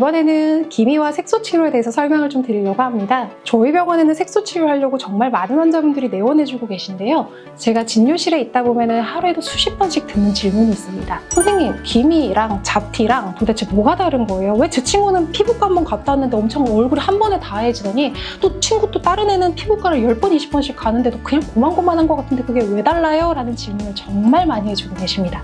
이번에는 기미와 색소 치료에 대해서 설명을 좀 드리려고 합니다. 저희 병원에는 색소 치료하려고 정말 많은 환자분들이 내원해주고 계신데요. 제가 진료실에 있다 보면 하루에도 수십 번씩 듣는 질문이 있습니다. 선생님, 기미랑 잡티랑 도대체 뭐가 다른 거예요? 왜 제 친구는 피부과 한 번 갔다 왔는데 엄청 얼굴이 한 번에 다 해지더니 또 친구 또 다른 애는 피부과를 10번, 20번씩 가는데도 그냥 고만고만한 것 같은데 그게 왜 달라요? 라는 질문을 정말 많이 해주고 계십니다.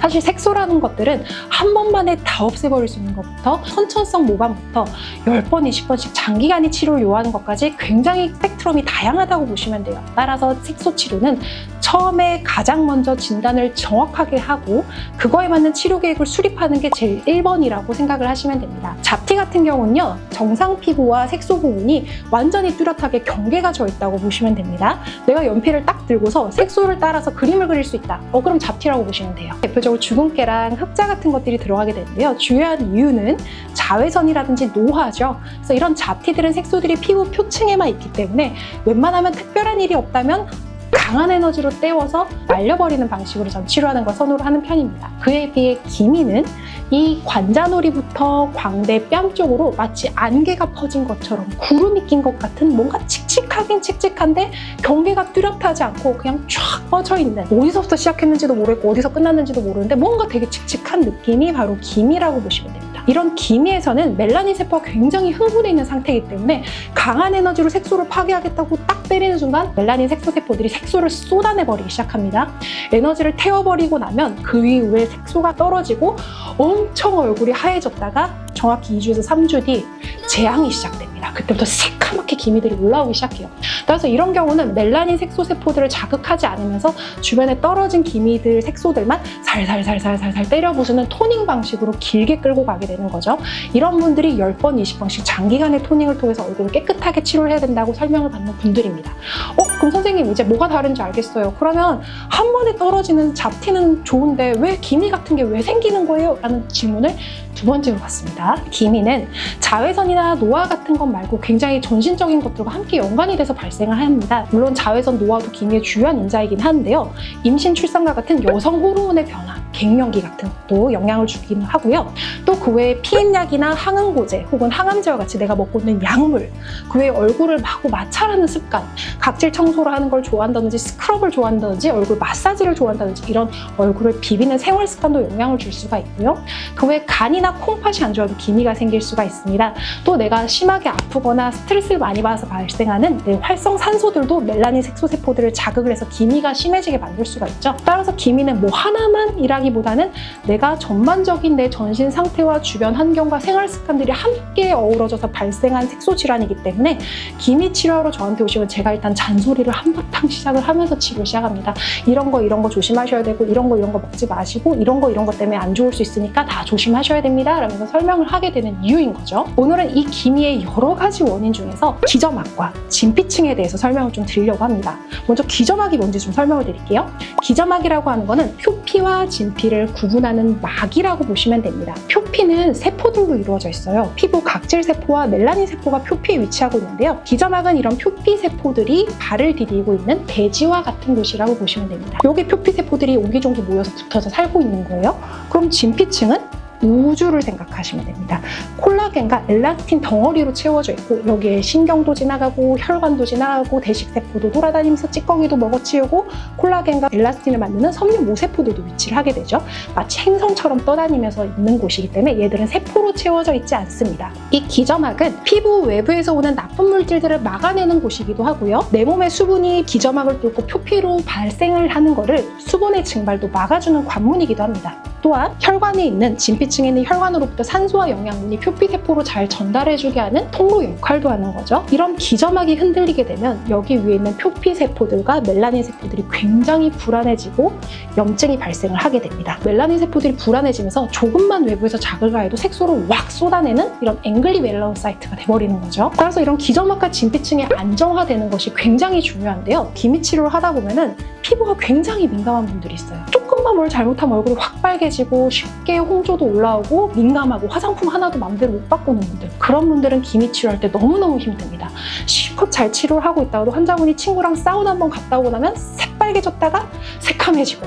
사실 색소라는 것들은 한 번만에 다 없애버릴 수 있는 것부터 선천성 모반부터 10번, 20번씩 장기간의 치료를 요하는 것까지 굉장히 스펙트럼이 다양하다고 보시면 돼요. 따라서 색소 치료는 처음에 가장 먼저 진단을 정확하게 하고 그거에 맞는 치료 계획을 수립하는 게 제일 1번이라고 생각을 하시면 됩니다. 잡티 같은 경우는요, 정상 피부와 색소 부분이 완전히 뚜렷하게 경계가 져 있다고 보시면 됩니다. 내가 연필을 딱 들고서 색소를 따라서 그림을 그릴 수 있다. 어, 그럼 잡티라고 보시면 돼요. 대표적으로 주근깨랑 흑자 같은 것들이 들어가게 되는데요. 중요한 이유는 자외선이라든지 노화죠. 그래서 이런 잡티들은 색소들이 피부 표층에만 있기 때문에 웬만하면 특별한 일이 없다면 강한 에너지로 때워서 날려버리는 방식으로 전 치료하는 걸 선호를 하는 편입니다. 그에 비해 기미는 이 관자놀이부터 광대 뺨 쪽으로 마치 안개가 퍼진 것처럼 구름이 낀 것 같은 뭔가 칙칙하긴 칙칙한데 경계가 뚜렷하지 않고 그냥 쫙 뻗어 있는 어디서부터 시작했는지도 모르겠고 어디서 끝났는지도 모르는데 뭔가 되게 칙칙한 느낌이 바로 기미라고 보시면 됩니다. 이런 기미에서는 멜라닌 세포가 굉장히 흥분해 있는 상태이기 때문에 강한 에너지로 색소를 파괴하겠다고 딱 때리는 순간 멜라닌 색소 세포들이 색소를 쏟아내버리기 시작합니다. 에너지를 태워버리고 나면 그 이후에 색소가 떨어지고 엄청 얼굴이 하얘졌다가 정확히 2주에서 3주 뒤 재앙이 시작됩니다. 그때부터 새카맣게 기미들이 올라오기 시작해요. 따라서 이런 경우는 멜라닌 색소 세포들을 자극하지 않으면서 주변에 떨어진 기미들 색소들만 살살살살살살 때려 부수는 토닝 방식으로 길게 끌고 가게 되는 거죠. 이런 분들이 10번, 20번씩 장기간의 토닝을 통해서 얼굴을 깨끗하게 치료를 해야 된다고 설명을 받는 분들입니다. 어, 그럼 선생님 이제 뭐가 다른지 알겠어요. 그러면 한 번에 떨어지는 잡티는 좋은데 왜 기미 같은 게 왜 생기는 거예요? 라는 질문을 두 번째로 받습니다. 기미는 자외선이나 노화 같은 것 말고 굉장히 전신적인 것들과 함께 연관이 돼서 발생을 합니다. 물론 자외선, 노화도 기미의 주요한 인자이긴 한데요. 임신, 출산과 같은 여성 호르몬의 변화, 갱년기 같은 것도 영향을 주긴 하고요. 또 그 외에 피임약이나 항응고제 혹은 항암제와 같이 내가 먹고 있는 약물, 그 외에 얼굴을 마구 마찰하는 습관, 각질 청소를 하는 걸 좋아한다든지 스크럽을 좋아한다든지 얼굴 마사지를 좋아한다든지 이런 얼굴을 비비는 생활 습관도 영향을 줄 수가 있고요. 그 외에 간이나 콩팥이 안 좋아도 기미가 생길 수가 있습니다. 또 내가 심하게 아프거나 스트레스를 많이 받아서 발생하는 내 활성 산소들도 멜라닌 색소 세포들을 자극을 해서 기미가 심해지게 만들 수가 있죠. 따라서 기미는 뭐 하나만이라 기보다는 내가 전반적인 내 전신 상태와 주변 환경과 생활 습관들이 함께 어우러져서 발생한 색소 질환이기 때문에 기미 치료하러 저한테 오시면 제가 일단 잔소리를 한바탕 시작을 하면서 치료 시작합니다. 이런 거 이런 거 조심하셔야 되고 이런 거 이런 거 먹지 마시고 이런 거 이런 것 때문에 안 좋을 수 있으니까 다 조심하셔야 됩니다. 라면서 설명을 하게 되는 이유인 거죠. 오늘은 이 기미의 여러 가지 원인 중에서 기저막과 진피층에 대해서 설명을 좀 드리려고 합니다. 먼저 기저막이 뭔지 좀 설명을 드릴게요. 기저막이라고 하는 거는 표피와 진 피를 구분하는 막이라고 보시면 됩니다. 표피는 세포들로 이루어져 있어요. 피부 각질 세포와 멜라닌 세포가 표피에 위치하고 있는데요. 기저막은 이런 표피 세포들이 발을 디디고 있는 대지와 같은 곳이라고 보시면 됩니다. 여기 표피 세포들이 옹기종기 모여서 붙어서 살고 있는 거예요. 그럼 진피층은 우주를 생각하시면 됩니다. 콜라겐과 엘라스틴 덩어리로 채워져 있고 여기에 신경도 지나가고 혈관도 지나가고 대식세포도 돌아다니면서 찌꺼기도 먹어치우고 콜라겐과 엘라스틴을 만드는 섬유 모세포들도 위치를 하게 되죠. 마치 행성처럼 떠다니면서 있는 곳이기 때문에 얘들은 세포로 채워져 있지 않습니다. 이 기저막은 피부 외부에서 오는 나쁜 물질들을 막아내는 곳이기도 하고요. 내 몸의 수분이 기저막을 뚫고 표피로 발생을 하는 것을 수분의 증발도 막아주는 관문이기도 합니다. 또한 혈관에 있는 진피층에 있는 혈관으로부터 산소와 영양분이 표피세포로 잘 전달해주게 하는 통로 역할도 하는 거죠. 이런 기저막이 흔들리게 되면 여기 위에 있는 표피세포들과 멜라닌 세포들이 굉장히 불안해지고 염증이 발생을 하게 됩니다. 멜라닌 세포들이 불안해지면서 조금만 외부에서 자극을 가해도 색소를 확 쏟아내는 이런 앵글리 멜라노사이트가 돼버리는 거죠. 따라서 이런 기저막과 진피층이 안정화되는 것이 굉장히 중요한데요. 기미 치료를 하다 보면은 피부가 굉장히 민감한 분들이 있어요. 조금만 뭘 잘못하면 얼굴이 확 빨개지고 쉽게 홍조도 올라오고 민감하고 화장품 하나도 마음대로 못 바꾸는 분들 그런 분들은 기미 치료할 때 너무너무 힘듭니다. 실컷 잘 치료를 하고 있다가도 환자분이 친구랑 사우나 한번 갔다 오고 나면 새 빨개졌다가 새카매지고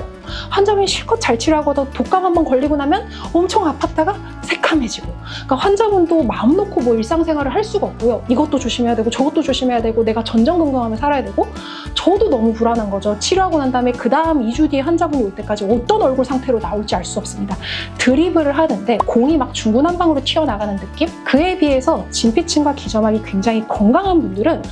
환자분이 실컷 잘 치료하고도 독감 한번 걸리고 나면 엄청 아팠다가 새카매지고 그러니까 환자분도 마음 놓고 뭐 일상생활을 할 수가 없고요. 이것도 조심해야 되고 저것도 조심해야 되고 내가 전전긍긍하며 살아야 되고 저도 너무 불안한 거죠. 치료하고 난 다음에 그 다음 2주 뒤에 환자분이 올 때까지 어떤 얼굴 상태로 나올지 알 수 없습니다. 드리블을 하는데 공이 막 중구난방으로 튀어나가는 느낌? 그에 비해서 진피층과 기점막이 굉장히 건강한 분들은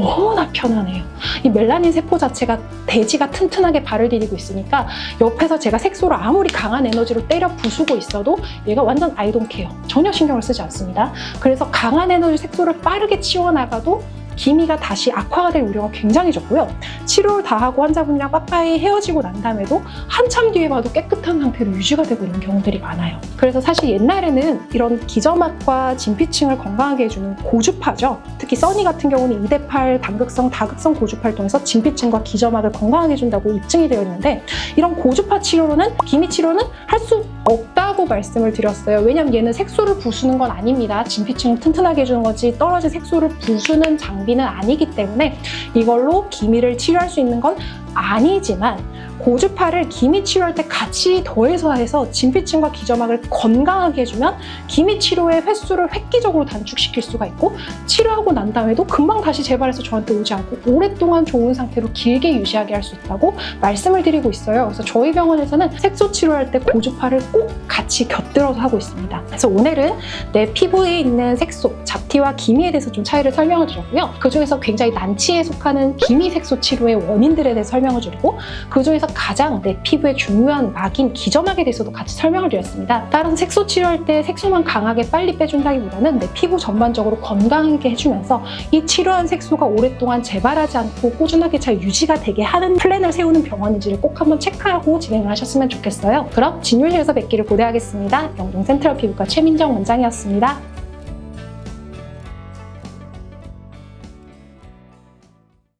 너무나 편안해요. 이 멜라닌 세포 자체가 대지가 튼튼하게 발을 디디고 있으니까 옆에서 제가 색소를 아무리 강한 에너지로 때려 부수고 있어도 얘가 완전 아이돈 케어. 전혀 신경을 쓰지 않습니다. 그래서 강한 에너지 색소를 빠르게 치워나가도 기미가 다시 악화가 될 우려가 굉장히 적고요. 치료를 다 하고 환자분이랑 빠빠이 헤어지고 난 다음에도 한참 뒤에 봐도 깨끗한 상태로 유지가 되고 있는 경우들이 많아요. 그래서 사실 옛날에는 이런 기저막과 진피층을 건강하게 해주는 고주파죠. 특히 써니 같은 경우는 2대8 단극성, 다극성 고주파를 통해서 진피층과 기저막을 건강하게 해준다고 입증이 되어 있는데 이런 고주파 치료로는 기미 치료는 할수 없다고 말씀을 드렸어요. 왜냐면 얘는 색소를 부수는 건 아닙니다. 진피층을 튼튼하게 해주는 거지 떨어진 색소를 부수는 장비는 아니기 때문에 이걸로 기미를 치료할 수 있는 건 아니지만 고주파를 기미 치료할 때 같이 더해서 해서 진피층과 기저막을 건강하게 해주면 기미 치료의 횟수를 획기적으로 단축시킬 수가 있고 치료하고 난 다음에도 금방 다시 재발해서 저한테 오지 않고 오랫동안 좋은 상태로 길게 유지하게 할 수 있다고 말씀을 드리고 있어요. 그래서 저희 병원에서는 색소 치료할 때 고주파를 꼭 같이 곁들여서 하고 있습니다. 그래서 오늘은 내 피부에 있는 색소, 잡티와 기미에 대해서 좀 차이를 설명을 드렸고요. 그 중에서 굉장히 난치에 속하는 기미 색소 치료의 원인들에 대해서 설명을 드리고 그 중에서 가장 내 피부에 중요한 막인 기저막에 대해서도 같이 설명을 드렸습니다. 따라서 색소 치료할 때 색소만 강하게 빨리 빼준다기보다는 내 피부 전반적으로 건강하게 해주면서 이 치료한 색소가 오랫동안 재발하지 않고 꾸준하게 잘 유지가 되게 하는 플랜을 세우는 병원인지를 꼭 한번 체크하고 진행을 하셨으면 좋겠어요. 그럼 진료실에서 뵙기를 고대하겠습니다. 영동 센트럴 피부과 최민정 원장이었습니다.